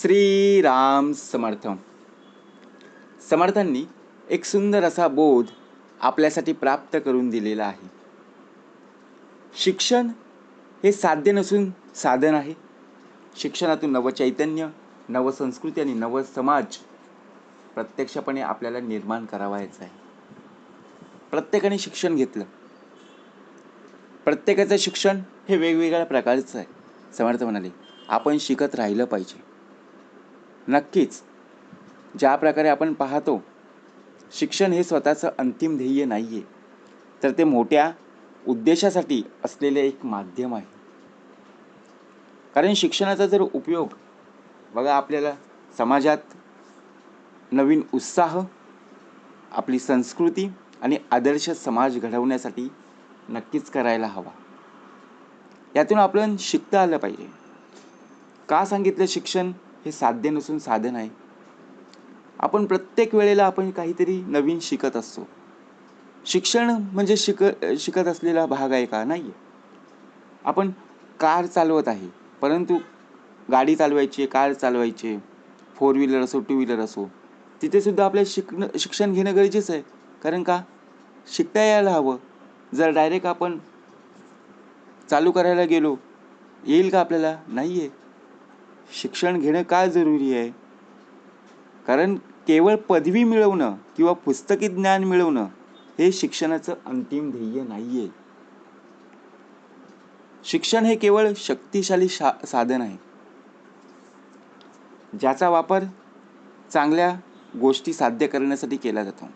श्रीराम समर्थ समर्थांनी एक सुंदर असा बोध आपल्यासाठी प्राप्त करून दिलेला आहे. शिक्षण हे साध्य नसून साधन आहे. शिक्षणातून नवचैतन्य नवसंस्कृती आणि नव समाज प्रत्यक्षपणे आपल्याला निर्माण करावायचा आहे. प्रत्येकाने शिक्षण घेतलं. प्रत्येकाचं शिक्षण हे वेगवेगळ्या प्रकारचं आहे. समर्थ म्हणाले आपण शिकत राहिलं पाहिजे. नक्कीच. ज्या प्रकारे आपण पाहतो शिक्षण हे स्वतःचं अंतिम ध्येय नाही आहे तर ते मोठ्या उद्देशासाठी असलेले एक माध्यम आहे. कारण शिक्षणाचा जर उपयोग बघा आपल्याला समाजात नवीन उत्साह आपली संस्कृती आणि आदर्श समाज घडवण्यासाठी नक्कीच करायला हवा. यातून आपण शिकता आलं पाहिजे. का सांगितलं शिक्षण? हे साध्य नसून साधन आहे आपण प्रत्येक वेळेला आपण काहीतरी नवीन शिकत असतो. शिक्षण म्हणजे शिक शिकत असलेला भाग आहे का? नाही आपण कार चालवत आहे परंतु गाडी चालवायची कार चालवायची फोर व्हीलर असो टू व्हीलर असो तिथे सुद्धा आपल्या शिकणं शिक्षण घेणं गरजेचं आहे. कारण का? शिकता यायला हवं. जर डायरेक्ट आपण चालू करायला गेलो येईल का आपल्याला? नाही आहे शिक्षण घेणं का जरुरी आहे? कारण केवळ पदवी मिळवणं किंवा पुस्तकी ज्ञान मिळवणं हे शिक्षणाचं अंतिम ध्येय नाही आहे शिक्षण हे केवळ शक्तिशाली शा साधन आहे. ज्याचा वापर चांगल्या गोष्टी साध्य करण्यासाठी केला जातो.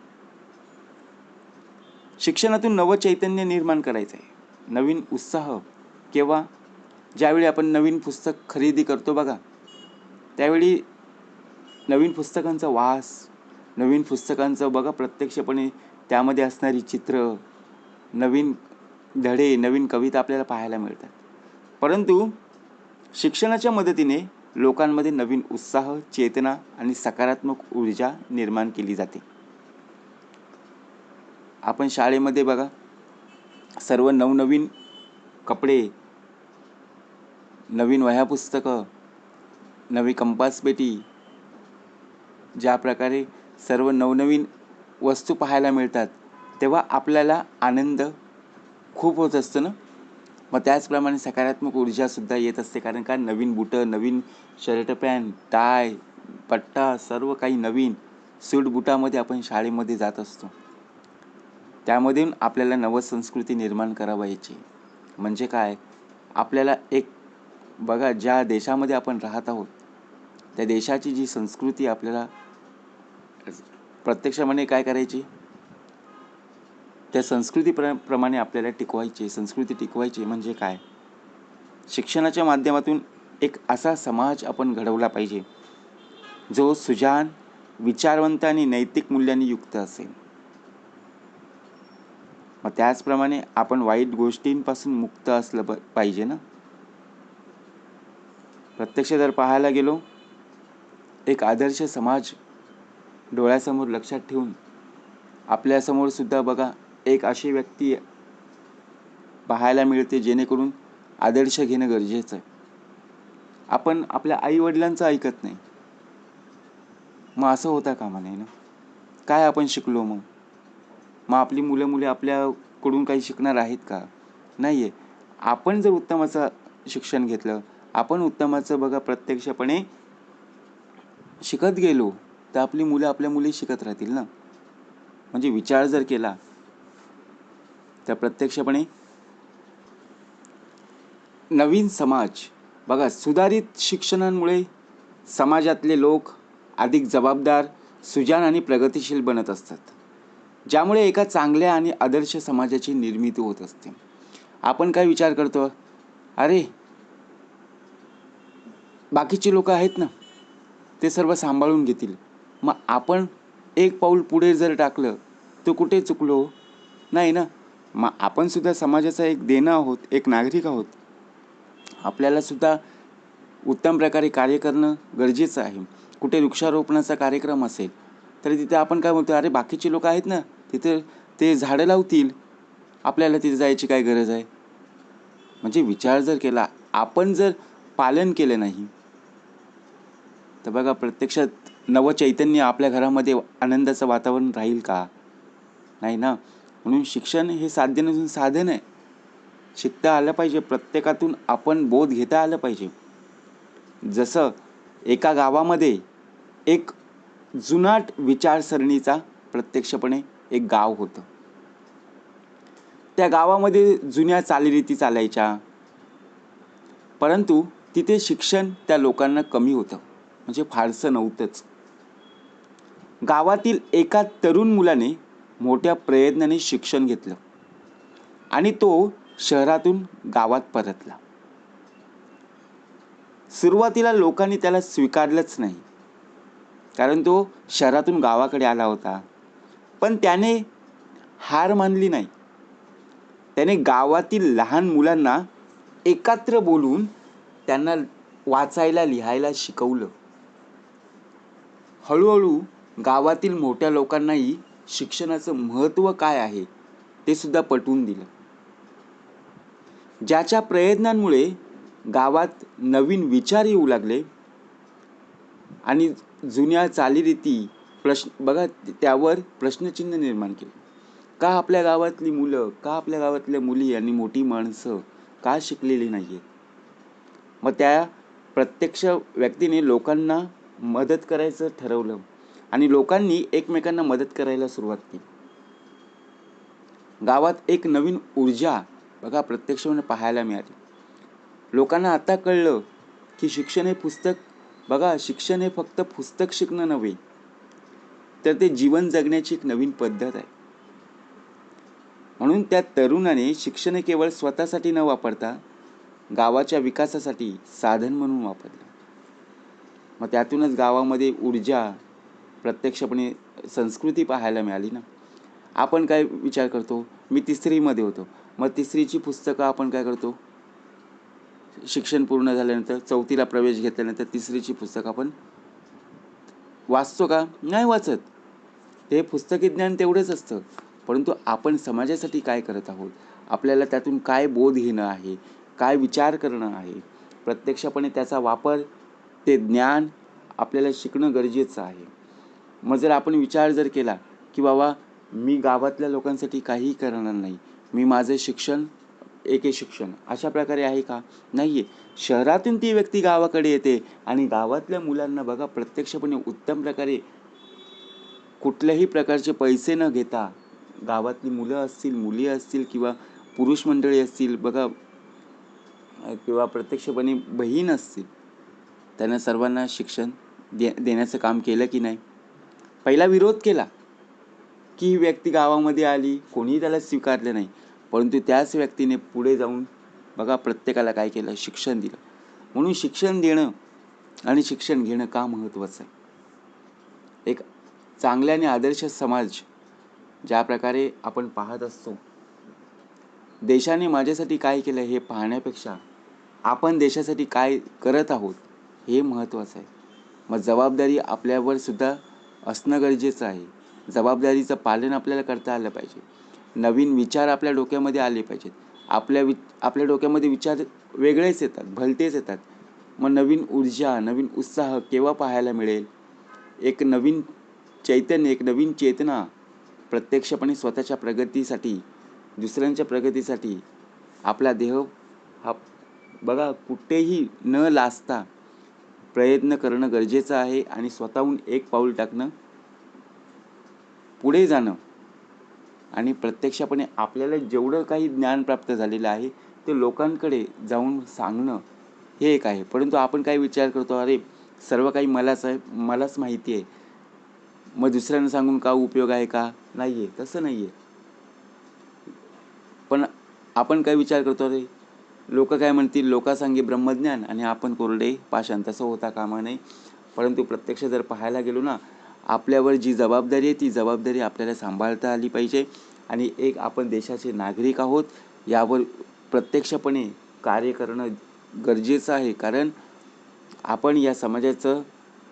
शिक्षणातून नवं चैतन्य निर्माण करायचं आहे नवीन उत्साह किंवा ज्यावेळी आपण नवीन पुस्तक खरेदी करतो बघा त्यावेळी नवीन पुस्तकांचा वास नवीन पुस्तकांचं बघा प्रत्यक्षपणे त्यामध्ये असणारी चित्र नवीन धडे नवीन कविता आपल्याला पाहायला मिळतात. परंतु शिक्षणाच्या मदतीने लोकांमध्ये नवीन उत्साह चेतना आणि सकारात्मक ऊर्जा निर्माण केली जाते. आपण शाळेमध्ये बघा सर्व नवनवीन कपडे नवीन वह्या पुस्तकं नवी कंपासपेटी ज्या प्रकारे सर्व नवनवीन वस्तू पाहायला मिळतात तेव्हा आपल्याला आनंद खूप होत असतो ना? मग त्याचप्रमाणे सकारात्मक ऊर्जासुद्धा येत असते कारण का नवीन बुटं नवीन शर्ट पॅन्ट टाय पट्टा सर्व काही नवीन सूट बुटामध्ये आपण शाळेमध्ये जात असतो. त्यामधून आपल्याला नवसंस्कृती निर्माण करावायची. म्हणजे काय? आपल्याला एक बघा ज्या देशामध्ये आपण राहत आहोत त्या देशाची जी संस्कृती आपल्याला प्रत्यक्षपणे काय करायची? त्या संस्कृती प्र प्रमाणे आपल्याला टिकवायची संस्कृती टिकवायची म्हणजे काय? शिक्षणाच्या माध्यमातून एक असा समाज आपण घडवला पाहिजे जो सुजान विचारवंत आणि नैतिक मूल्यांनी युक्त असेल. मग त्याचप्रमाणे आपण वाईट गोष्टींपासून मुक्त असलं प पाहिजे ना? प्रत्यक्ष जर पाहायला गेलो एक आदर्श समाज डोळ्यासमोर लक्षात ठेवून आपल्यासमोर सुद्धा बघा एक अशी व्यक्ती पाहायला मिळते जेणेकरून आदर्श घेणं गरजेचं आहे. आपण आपल्या आईवडिलांचं ऐकत नाही. मग असं होता कामा नाही ना? काय आपण शिकलो मग? मग आपली मुलं मुले आपल्याकडून काही शिकणार आहेत का? नाही आहे आपण जर उत्तमाचं शिक्षण घेतलं आपण उत्तमाचं बघा प्रत्यक्षपणे शिकत गेलो तर आपली मुलं आपल्या मुली शिकत राहतील ना? म्हणजे विचार जर केला तर प्रत्यक्षपणे नवीन समाज बघा सुधारित शिक्षणांमुळे समाजातले लोक अधिक जबाबदार सुजान आणि प्रगतिशील बनत असतात. ज्यामुळे एका चांगल्या आणि आदर्श समाजाची निर्मिती होत असते. आपण काय विचार करतो? अरे बाकीची लोक आहेत ना ते सर्व सांभाळून घेतील. मग आपण एक पाऊल पुढे जर टाकलं तर कुठे चुकलो? नाही ना? मग आपणसुद्धा समाजाचा एक देणं आहोत एक नागरिक आहोत. आपल्यालासुद्धा उत्तम प्रकारे कार्य करणं गरजेचं आहे. कुठे वृक्षारोपणाचा कार्यक्रम असेल तर तिथे आपण काय म्हणतो अरे बाकीचे लोक आहेत ना तिथे ते झाडं लावतील. आपल्याला तिथे जायची काय गरज आहे? म्हणजे विचार जर केला आपण जर पालन केलं नाही तर बघा प्रत्यक्षात नवचैतन्य आपल्या घरामध्ये आनंदाचं वातावरण राहील का? नाही ना? म्हणून शिक्षण हे साध्य नसून साधन आहे. शिकता आलं पाहिजे. प्रत्येकातून आपण बोध घेता आलं पाहिजे. जसं एका गावामध्ये एक जुनाट विचारसरणीचा प्रत्यक्षपणे एक गाव होतं. त्या गावामध्ये जुन्या चालीरीती चालायच्या. परंतु तिथे शिक्षण त्या लोकांना कमी होतं. म्हणजे फारसं नव्हतंच. गावातील एका तरुण मुलाने मोठ्या प्रयत्नाने शिक्षण घेतलं आणि तो शहरातून गावात परतला. सुरुवातीला लोकांनी त्याला स्वीकारलंच नाही. कारण तो शहरातून गावाकडे आला होता. पण त्याने हार मानली नाही. त्याने गावातील लहान मुलांना एकत्र बोलून त्यांना वाचायला लिहायला शिकवलं. हळूहळू गावातील मोठ्या लोकांनाही शिक्षणाचं महत्त्व काय आहे ते सुद्धा पटवून दिलं. ज्याच्या प्रयत्नांमुळे गावात नवीन विचार येऊ लागले आणि जुन्या चालीरीती प्रश्न बघा त्यावर प्रश्नचिन्ह निर्माण केले. का आपल्या गावातली मुलं का आपल्या गावातल्या मुली आणि मोठी माणसं का शिकलेली नाही आहेत मग त्या प्रत्यक्ष व्यक्तीने लोकांना मदत करायचं ठरवलं. आणि लोकांनी एकमेकांना मदत करायला सुरुवात केली. गावात एक नवीन ऊर्जा बघा प्रत्यक्षपणे पाहायला मिळाली. लोकांना आता कळलं की शिक्षण हे पुस्तक बघा शिक्षण हे फक्त पुस्तक शिकणं नव्हे तर ते जीवन जगण्याची एक नवीन पद्धत आहे. म्हणून त्या तरुणाने शिक्षण केवळ स्वतःसाठी न वापरता गावाच्या विकासासाठी साधन म्हणून वापरलं. मग त्यातूनच गावामध्ये ऊर्जा प्रत्यक्षपणे संस्कृती पाहायला मिळाली ना. आपण काय विचार करतो? मी तिसरीमध्ये होतो. मग तिसरीची पुस्तकं आपण काय करतो? शिक्षण पूर्ण झाल्यानंतर चौथीला प्रवेश घेतल्यानंतर तिसरीची पुस्तकं आपण वाचतो का? नाही वाचत. ते पुस्तकी ज्ञान तेवढंच असतं. परंतु आपण समाजासाठी काय करत आहोत? आपल्याला त्यातून काय बोध घेणं आहे? काय विचार करणं आहे? प्रत्यक्षपणे त्याचा वापर ते ज्ञान आपल्याला शिकणं गरजेचं आहे. मग जर आपण विचार जर केला की बाबा मी गावातल्या लोकांसाठी काहीही करणार नाही मी माझं शिक्षण एके शिक्षण अशा प्रकारे आहे का? नाही आहे शहरातून ती व्यक्ती गावाकडे येते आणि गावातल्या मुलांना बघा प्रत्यक्षपणे उत्तम प्रकारे कुठल्याही प्रकारचे पैसे न घेता गावातली मुलं असतील मुली असतील किंवा पुरुष मंडळी असतील बघा किंवा प्रत्यक्षपणे बहीण असतील त्यांना सर्वांना शिक्षण दे देण्याचं काम केलं की नाही? पहिला विरोध केला की ही व्यक्ती गावामध्ये आली कोणीही त्याला स्वीकारलं नाही. परंतु त्याच व्यक्तीने पुढे जाऊन बघा प्रत्येकाला काय केलं? शिक्षण दिलं. म्हणून शिक्षण देणं आणि शिक्षण घेणं का महत्त्वाचं आहे? एक चांगल्या आणि आदर्श समाज ज्या प्रकारे आपण पाहत असतो देशाने माझ्यासाठी काय केलं हे पाहण्यापेक्षा आपण देशासाठी काय करत आहोत हे महत्त्वाचं आहे. मग जबाबदारी आपल्यावर सुद्धा असणं गरजेचं आहे. जबाबदारीचं पालन आपल्याला करता आलं पाहिजे. नवीन विचार आपल्या डोक्यामध्ये आले पाहिजेत. आपल्या वि आपल्या डोक्यामध्ये विचार वेगळेच येतात भलतेच येतात. मग नवीन ऊर्जा नवीन उत्साह केव्हा पाहायला मिळेल? एक नवीन चैतन्य एक नवीन चेतना प्रत्यक्षपणे स्वतःच्या प्रगतीसाठी दुसऱ्यांच्या प्रगतीसाठी आपला देह हा बघा कुठेही न लाजता प्रयत्न करणं गरजेचं आहे आणि स्वतःहून एक पाऊल टाकणं पुढे जाणं आणि प्रत्यक्षपणे आपल्याला जेवढं काही ज्ञान प्राप्त झालेलं आहे ते लोकांकडे जाऊन सांगणं हे एक आहे. परंतु आपण काय विचार करतो अरे सर्व काही मलाच आहे मलाच माहिती आहे. मग दुसऱ्यांना सांगून का उपयोग आहे का? नाही आहे तसं नाही आहे पण आपण काय विचार करतो अरे लोक काय म्हणतील? लोकांसांगे ब्रह्मज्ञान आणि आपण कोरडे पाषाण तसं होता कामा नये. परंतु प्रत्यक्ष जर पाहायला गेलो ना आपल्यावर जी जबाबदारी आहे ती जबाबदारी आपल्याला सांभाळता आली पाहिजे. आणि एक आपण देशाचे नागरिक आहोत यावर प्रत्यक्षपणे कार्य करणं गरजेचं आहे. कारण आपण या समाजाचं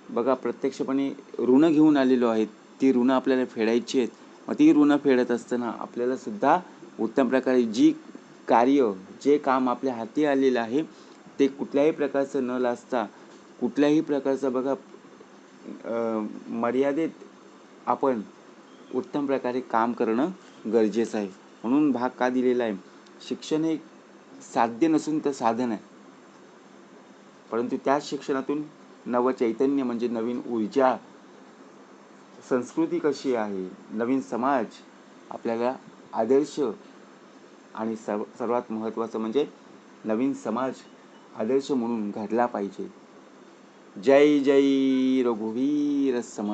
बघा प्रत्यक्षपणे ऋणं घेऊन आलेलो आहेत. ती ऋणं आपल्याला फेडायची आहेत. मग ती ऋणं फेडत असताना आपल्याला सुद्धा उत्तम प्रकारे जी कार्य जे काम आपल्या हाती आलेलं आहे ते कुठल्याही प्रकारचं न लाजता कुठल्याही प्रकारचं बघा मर्यादेत आपण उत्तम प्रकारे काम करणं गरजेचं आहे. म्हणून भाग का दिलेला आहे? शिक्षण हे साध्य नसून तर साधन आहे. परंतु त्याच शिक्षणातून नवचैतन्य म्हणजे नवीन ऊर्जा संस्कृती कशी आहे नवीन समाज आपल्याला आदर्श आणि सर्व सर्वात महत्त्वाचं म्हणजे नवीन समाज आदर्श म्हणून घडला पाहिजे. जय जय रघुवीर सम